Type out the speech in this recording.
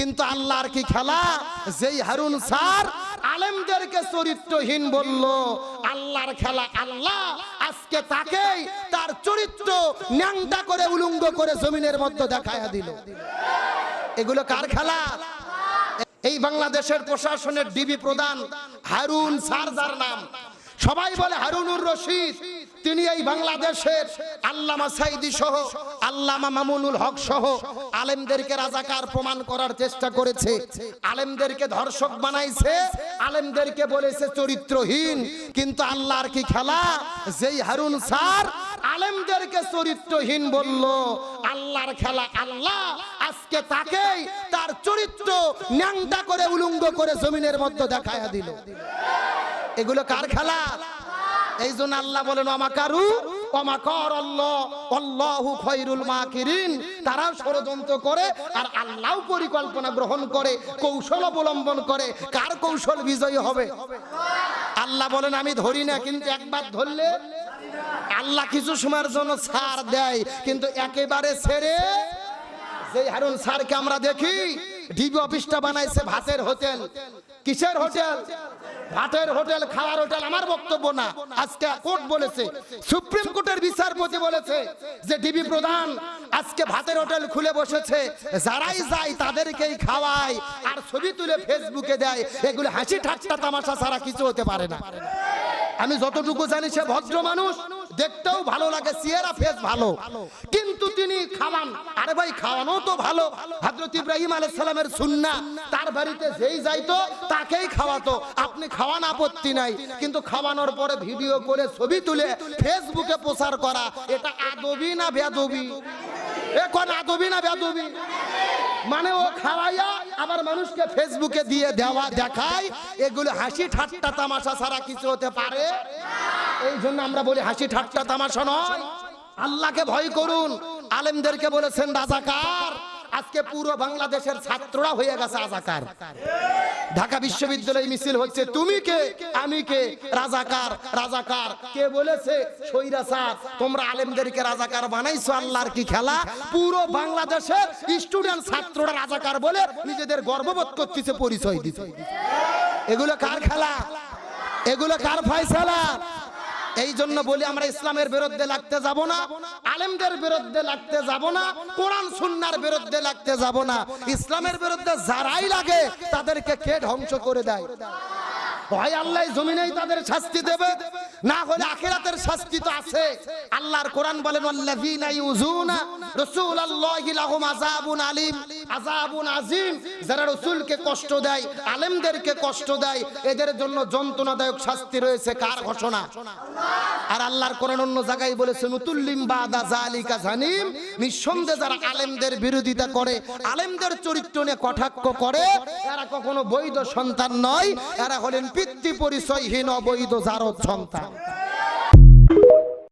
কিন্তু আল্লাহর কি খেলা? যেই হারুন স্যার আলেমদেরকে চরিত্রহীন বলল, আল্লাহর খেলা আল্লাহ, আজকে তাকেই তার চরিত্র ন্যাংটা করে উলুঙ্গ করে জমিনের মধ্যে দেখায়া দিল। এগুলো কার খেলা? এই বাংলাদেশের প্রশাসনের ডিবি প্রধান হারুন সারজার নাম। সবাই বলে হারুনুর রশিদ। তিনি এই বাংলাদেশের আল্লামা সাইদি সহ, আল্লামা মামুনুল হক সহ আলেমদেরকে রাজাকার প্রমাণ করার চেষ্টা করেছে। আলেমদেরকে ধর্ষক বানাইছে, আলেমদেরকে বলেছে চরিত্রহীন। কিন্তু আল্লাহর কি খেলা? যেই হারুন স্যার আলেমদেরকে চরিত্রহীন বলল, আল্লাহর খেলা আল্লাহ, আজকে তাকেই তার চরিত্র ন্যাংটা করে উলুঙ্গ করে জমিনের মধ্যে দেখায়া দিল। এগুলো কার খেলা? এই জন্য আল্লাহ বলেন অমাকারু অমাকর আল্লাহ, আল্লাহু খৈরুল মাকিরিন। তারাও ষড়যন্ত্র করে আর আল্লাহ পরিকল্পনা গ্রহণ করে, কৌশল অবলম্বন করে। কার কৌশল বিজয়ী হবে? আল্লাহ বলেন, আমি ধরি না, কিন্তু একবার ধরলে আল্লাহ কিছু সময়ের জন্য ছাড় দেয়, কিন্তু একেবারে ছেড়ে যে হারুন স্যারকে আমরা দেখি, ডিবি অফিসটা বানাইছে ভাতের হোটেল। কিসের হোটেল? ভাতের হোটেল, খাওয়ার হোটেল আমার বক্তব্য না। আজকে কোর্ট বলেছে, সুপ্রিম কোর্টের বিচারপতি বলেছে যে ডিবি প্রধান আজকে ভাতের হোটেল খুলে বসেছে। যারাই যায় তাদেরকেই খাওয়ায়, আর ছবি তুলে ফেসবুকে দেয়। এগুলো হাসি ঠাট্টা তামাশা ছাড়া কিছু হতে পারে না। আমি যতটুকু জানি সে ভদ্র মানুষ, দেখতেও ভালো লাগে সিয়েরা ফেস ভালো। কিন্তু তিনি খাওয়ান। আরে ভাই, খাওয়ানো তো ভালো। হযরত ইব্রাহিম আলাইহিস সালামের সুন্নাহ, তার বাড়িতে যেই যাইতো, তাকেই খাওয়াতো। আপনি খাওয়ান আপত্তি নাই, কিন্তু খাওয়ানোর পরে ভিডিও করে ছবি তুলে ফেসবুকে প্রচার করা, এটা আদবি না বেদবি এখন আদবি না মানে ও খাওয়াইয়া আবার মানুষকে ফেসবুকে দিয়ে দেওয়া দেখায়, এগুলো হাসি ঠাট্টা তামাশা ছাড়া কিছু হতে পারে? এই জন্য আমরা বলি হাসি ঠাট্টা তামাশা নয়। আল্লাহকে ভয় করুন। আলেমদেরকে বলেছেন, রাজাকার, আজকে পুরো বাংলাদেশের ছাত্ররা হয়ে গেছে রাজাকার। ঢাকা বিশ্ববিদ্যালয় মিছিল হচ্ছে, তুমি কে? আমি কে? রাজাকার রাজাকার। কে বলেছে? সৈরাসার তোমরা আলেমদেরকে রাজাকার বানাইছো, আল্লাহর কি খেলা? পুরো বাংলাদেশের স্টুডেন্ট ছাত্ররা রাজাকার বলে নিজেদের গর্ববোধ করতেছে, পরিচয় দিতে এগুলো কার খেলা? এগুলো কার ফয়সালা? এই জন্য বলি আমরা ইসলামের বিরুদ্ধে লাগতে যাব না, আলেমদের বিরুদ্ধে লাগতে যাব না, কোরআন সুন্নার বিরুদ্ধে লাগতে যাব না। ইসলামের বিরুদ্ধে যারাই লাগে, তাদেরকে কে ধ্বংস করে দেয়? হয় আল্লাহ জমিনেই তাদের শাস্তি দেবে, না হলে আখিরাতের শাস্তি তো আছে। আল্লাহর কোরআন বলেন আল্লাযীনা ইউযুনা রাসূলুল্লাহি লাহুম আযাবুন আলীম। আযাবুন আজিম যারা রাসূলকে কষ্ট দেয়, আলেমদেরকে কষ্ট দেয়, এদের জন্য যন্ত্রণাদায়ক শাস্তি রয়েছে। কার ঘোষণা? আর আল্লাহর কোরআন অন্য জায়গায় বলেছে মুতুল্লিম বাদা জালিকা জানিম, নিঃসন্দেহে যারা আলেমদের বিরোধিতা করে, আলেমদের চরিত্র নিয়ে কটাক্ষ করে এরা কখনো বৈধ সন্তান নয়, এরা হলেন পিতৃ পরিচয়হীন অবৈধ জারদ সন্তান।